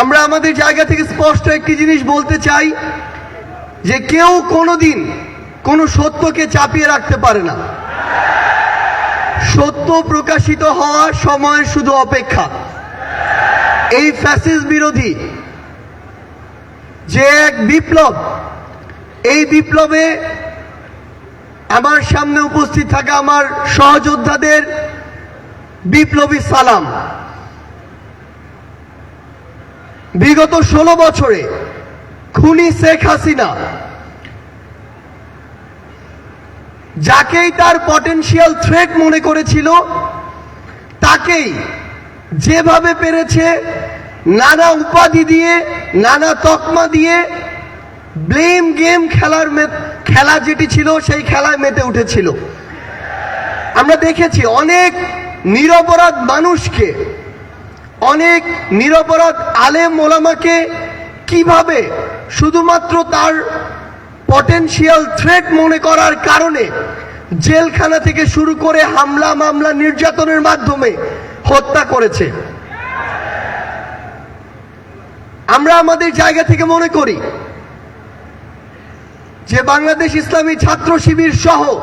আমরা আমাদের জায়গা থেকে স্পষ্ট একটি জিনিস বলতে চাই যে কেউ কোনোদিন কোনো সত্যকে চাপিয়ে রাখতে পারে না। সত্য প্রকাশিত হওয়ার সময় শুধু অপেক্ষা। এই ফ্যাসিস বিরোধী যে এক বিপ্লব, এই বিপ্লবে আমার সামনে উপস্থিত থাকা আমার সহযোদ্ধাদের বিপ্লবী সালাম। বিগত ষোলো বছরে খুনি শেখ হাসিনা, যাকেই তার পটেনশিয়াল থ্রেট মনে করেছিল, তাকেই যেভাবে পেরেছে, নানা উপাধি দিয়ে, নানা তকমা দিয়ে ব্লেম গেম খেলার খেলা যেটি ছিল সেই খেলায় মেতে উঠেছিল। আমরা দেখেছি অনেক নিরপরাধ মানুষকে অনেক নিরপরাধ আলেম মোলামাকে কীভাবে শুধুমাত্র তার পটেনশিয়াল থ্রেট মনে করার কারণে জেলখানা থেকে শুরু করে হামলা, মামলা নির্যাতনের মাধ্যমে হত্যা করেছে? আমরা আমাদের জায়গা থেকে মনে করি যে বাংলাদেশ ইসলামী ছাত্র শিবির সহ